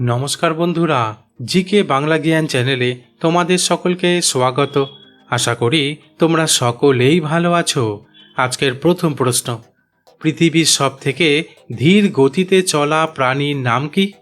নমস্কার বন্ধুরা, জিকে বাংলা জ্ঞান চ্যানেলে তোমাদের সকলকে স্বাগত। আশা করি তোমরা সকলেই ভালো আছো। আজকের প্রথম প্রশ্ন, পৃথিবীর সব থেকে ধীর গতিতে চলা প্রাণীর নাম কি?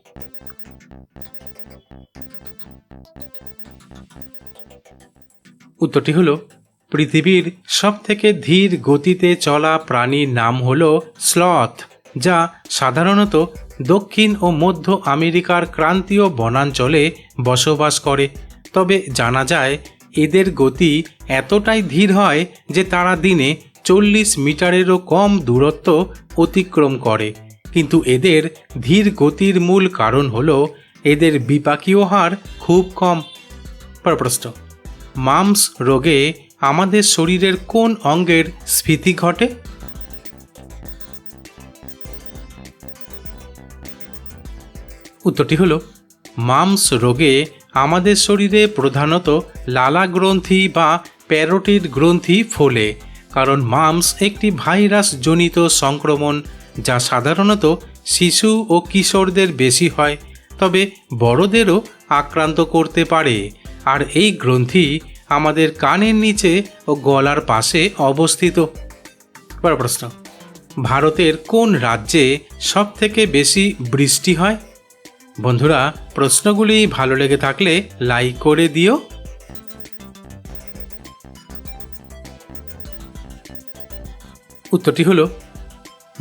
উত্তরটি হলো, পৃথিবীর সব থেকে ধীর গতিতে চলা প্রাণীর নাম হল স্লথ। যা সাধারণত দক্ষিণ ও মধ্য আমেরিকার ক্রান্তীয় বনাঞ্চলে বসবাস করে। তবে জানা যায়, এদের গতি এতটাই ধীর হয় যে তারা দিনে চল্লিশ মিটারেরও কম দূরত্ব অতিক্রম করে। কিন্তু এদের ধীর গতির মূল কারণ হল এদের বিপাকীয় হার খুব কম। পর প্রশ্ন, মামস রোগে আমাদের শরীরের কোন অঙ্গের স্ফীতি ঘটে? উত্তরটি হলো, মামস রোগে আমাদের শরীরে প্রধানত লালা গ্রন্থি বা প্যারোটিড গ্রন্থি ফোলে, কারণ মামস একটি ভাইরাস জনিত সংক্রমণ যা সাধারণত শিশু ও কিশোরদের বেশি হয়, তবে বড়দেরও আক্রান্ত করতে পারে। আর এই গ্রন্থি আমাদের কানের নিচে ও গলার পাশে অবস্থিত। প্রশ্ন, ভারতের কোন রাজ্যে সব থেকে বেশি বৃষ্টি হয়? বন্ধুরা, প্রশ্নগুলি ভালো লেগে থাকলে লাইক করে দিও। উত্তরটি হলো,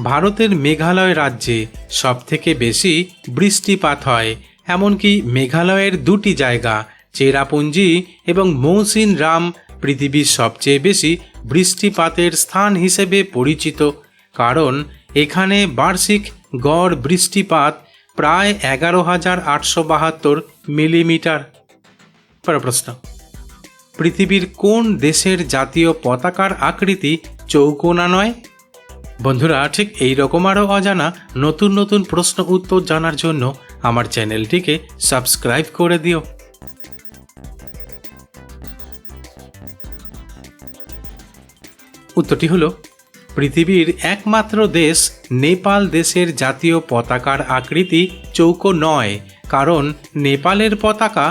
ভারতের মেঘালয় রাজ্যে সবথেকে বেশি বৃষ্টিপাত হয়, এমনকি মেঘালয়ের দুটি জায়গা, চেরাপুঞ্জি এবং মৌসিন রাম পৃথিবীর সবচেয়ে বেশি বৃষ্টিপাতের স্থান হিসেবে পরিচিত, কারণ এখানে বার্ষিক গড় বৃষ্টিপাত প্রায় এগারো হাজার আটশো বাহাত্তর মিলিমিটার। প্রশ্ন। পৃথিবীর কোন দেশের জাতীয় পতাকার আকৃতি চৌকোনা নয়? বন্ধুরা, ঠিক এই রকম আরও অজানা নতুন নতুন প্রশ্ন উত্তর জানার জন্য আমার চ্যানেলটিকে সাবস্ক্রাইব করে দিও। উত্তরটি হলো পৃথিবীর একমাত্র দেশ নেপাল দেশের জাতীয় পতাকার আকৃতি চৌকো নয়, কারণ নেপালের পতাকা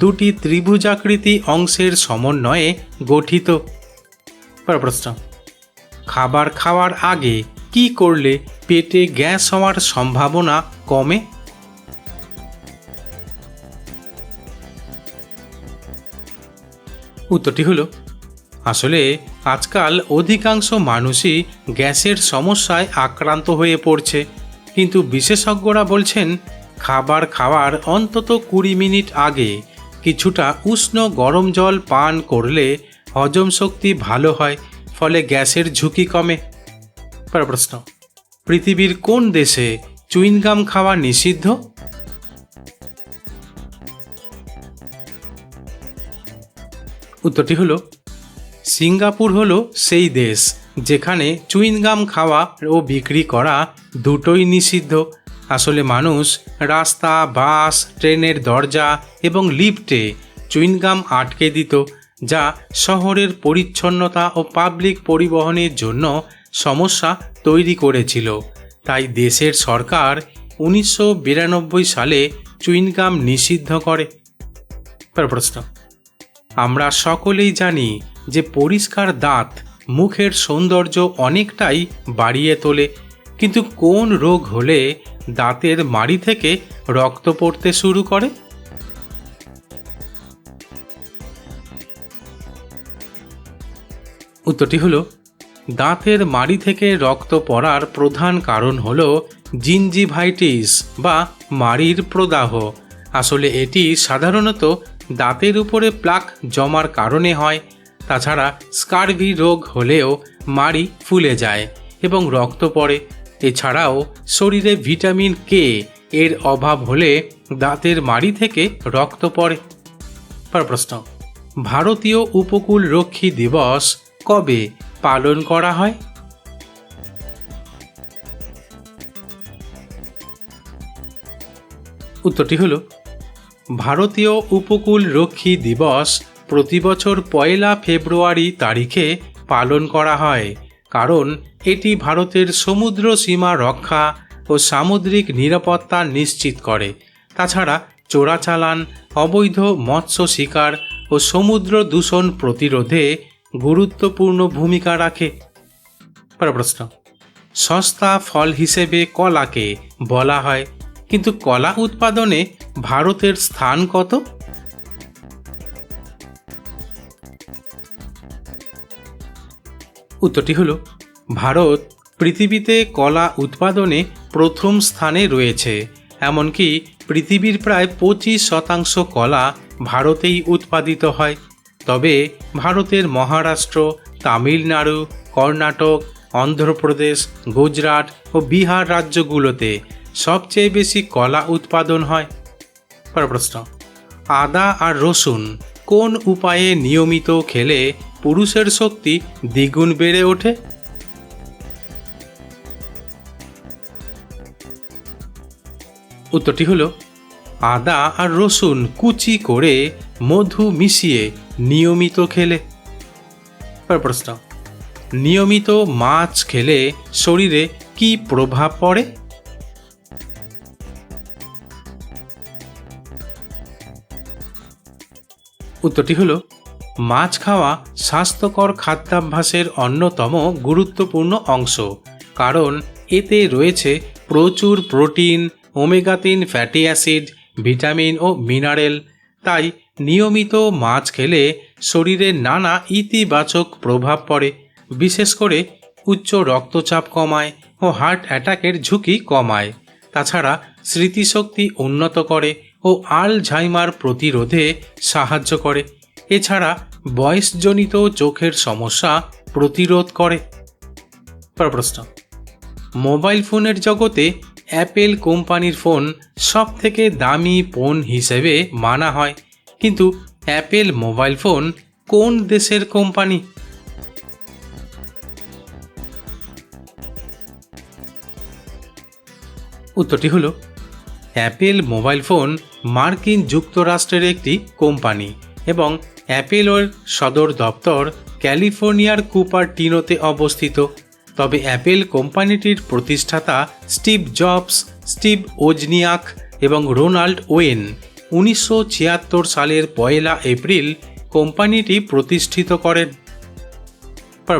দুটি ত্রিভুজাকৃতি অংশের সমন্বয়ে গঠিত। প্রশ্ন, খাবার খাওয়ার আগে কি করলে পেটে গ্যাস হওয়ার সম্ভাবনা কমে? উত্তরটি হলো আসলে আজকাল অধিকাংশ মানুষই গ্যাসের সমস্যায় আক্রান্ত হয়ে পড়ছে। কিন্তু বিশেষজ্ঞরা বলছেন, খাবার খাওয়ার অন্তত কুড়ি মিনিট আগে কিছুটা উষ্ণ গরম জল পান করলে হজম শক্তি ভালো হয়, ফলে গ্যাসের ঝুঁকি কমে। প্রশ্ন, পৃথিবীর কোন দেশে চুইনগাম খাওয়া নিষিদ্ধ? উত্তরটি হলো সিঙ্গাপুর হলো সেই দেশ যেখানে চুইনগাম খাওয়া ও বিক্রি করা দুটোই নিষিদ্ধ। আসলে মানুষ রাস্তা, বাস, ট্রেনের দরজা এবং লিফটে চুইনগাম আটকে দিত, যা শহরের পরিচ্ছন্নতা ও পাবলিক পরিবহনের জন্য সমস্যা তৈরি করেছিল। তাই দেশের সরকার উনিশশো বিরানব্বই সালে চুইনগাম নিষিদ্ধ করে। প্রশ্ন। আমরা সকলেই জানি যে পরিষ্কার দাঁত মুখের সৌন্দর্য অনেকটাই বাড়িয়ে তোলে। কিন্তু কোন রোগ হলে দাঁতের মাড়ি থেকে রক্ত পড়তে শুরু করে? উত্তরটি হলো, দাঁতের মাড়ি থেকে রক্ত পড়ার প্রধান কারণ হল জিনজিভাইটিস বা মাড়ির প্রদাহ। আসলে এটি সাধারণত দাঁতের উপরে প্লাক জমার কারণে হয়। তাছাড়া স্কারভি রোগ হলেও মাড়ি ফুলে যায় এবং রক্ত পড়ে। এছাড়াও শরীরে ভিটামিন কে এর অভাব হলে দাঁতের মাড়ি থেকে রক্ত পড়ে। প্রশ্ন, ভারতীয় উপকূল রক্ষী দিবস কবে পালন করা হয়? উত্তরটি হলো, ভারতীয় উপকূল রক্ষী দিবস প্রতি বছর পয়লা ফেব্রুয়ারি তারিখে পালন করা হয়, কারণ এটি ভারতের সমুদ্র সীমা রক্ষা ও সামুদ্রিক নিরাপত্তা নিশ্চিত করে। তাছাড়া চোরাচালান, অবৈধ মৎস্য শিকার ও সমুদ্র দূষণ প্রতিরোধে গুরুত্বপূর্ণ ভূমিকা রাখে। প্রশ্ন, সস্তা ফল হিসেবে কলাকে বলা হয়, কিন্তু কলা উৎপাদনে ভারতের স্থান কত? উত্তরটি হলো, ভারত পৃথিবীতে কলা উৎপাদনে প্রথম স্থানে রয়েছে, এমনকি পৃথিবীর প্রায় পঁচিশ শতাংশ কলা ভারতেই উৎপাদিত হয়। তবে ভারতের মহারাষ্ট্র, তামিলনাড়ু, কর্ণাটক, অন্ধ্রপ্রদেশ, গুজরাট ও বিহার রাজ্যগুলোতে সবচেয়ে বেশি কলা উৎপাদন হয়। প্রশ্ন, আদা আর রসুন কোন উপায়ে নিয়মিত খেলে পুরুষের শক্তি দ্বিগুণ বেড়ে ওঠে। উত্তরটি হলো, আদা আর রসুন কুচি করে মধু মিশিয়ে নিয়মিত খেলে। প্রশ্ন, নিয়মিত মাছ খেলে শরীরে কি প্রভাব পড়ে? উত্তরটি হলো মাছ খাওয়া স্বাস্থ্যকর খাদ্যাভ্যাসের অন্যতম গুরুত্বপূর্ণ অংশ। কারণ এতে রয়েছে প্রচুর প্রোটিন, ওমেগা তিন ফ্যাটি অ্যাসিড, ভিটামিন ও মিনারেল। তাই নিয়মিত মাছ খেলে শরীরে নানা ইতিবাচক প্রভাব পড়ে। বিশেষ করে উচ্চ রক্তচাপ কমায় ও হার্ট অ্যাটাকের ঝুঁকি কমায়। তাছাড়া স্মৃতিশক্তি উন্নত করে ও আলঝাইমার প্রতিরোধে সাহায্য করে। বয়সজনিত চোখের সমস্যা প্রতিরোধ করে। প্রশ্ন। মোবাইল ফোনের জগতে অ্যাপেল কোম্পানির ফোন সব থেকে দামি ফোন হিসেবে মানা হয়। কিন্তু অ্যাপেল মোবাইল ফোন কোন দেশের কোম্পানি? উত্তরটি হলো, অ্যাপেল মোবাইল ফোন মার্কিন যুক্তরাষ্ট্রের একটি কোম্পানি এবং অ্যাপেলের সদর দপ্তর ক্যালিফোর্নিয়ার কুপারটিনোতে অবস্থিত। তবে অ্যাপেল কোম্পানিটির প্রতিষ্ঠাতা স্টিভ জবস, স্টিভ ওজনিয়াক এবং রোনাল্ড ওয়েন উনিশশো ছিয়াত্তর সালের পয়লা এপ্রিল কোম্পানিটি প্রতিষ্ঠিত করেন।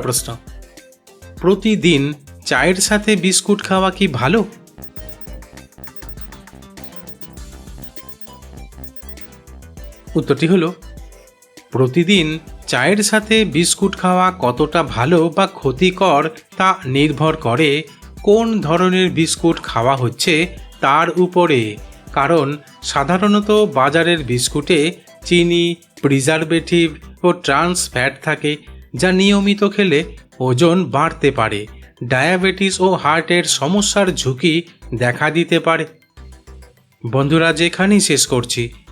প্রশ্ন, প্রতিদিন চায়ের সাথে বিস্কুট খাওয়া কি ভালো? উত্তরটি হলো প্রতিদিন চায়ের সাথে বিস্কুট খাওয়া কতটা ভালো বা ক্ষতিকর তা নির্ভর করে কোন ধরনের বিস্কুট খাওয়া হচ্ছে তার উপরে। কারণ সাধারণত বাজারের বিস্কুটে চিনি, প্রিজারভেটিভ ও ট্রান্স ফ্যাট থাকে, যা নিয়মিত খেলে ওজন বাড়তে পারে। ডায়াবেটিস ও হার্টের সমস্যার ঝুঁকি দেখা দিতে পারে। বন্ধুরা, যেখানেই শেষ করছি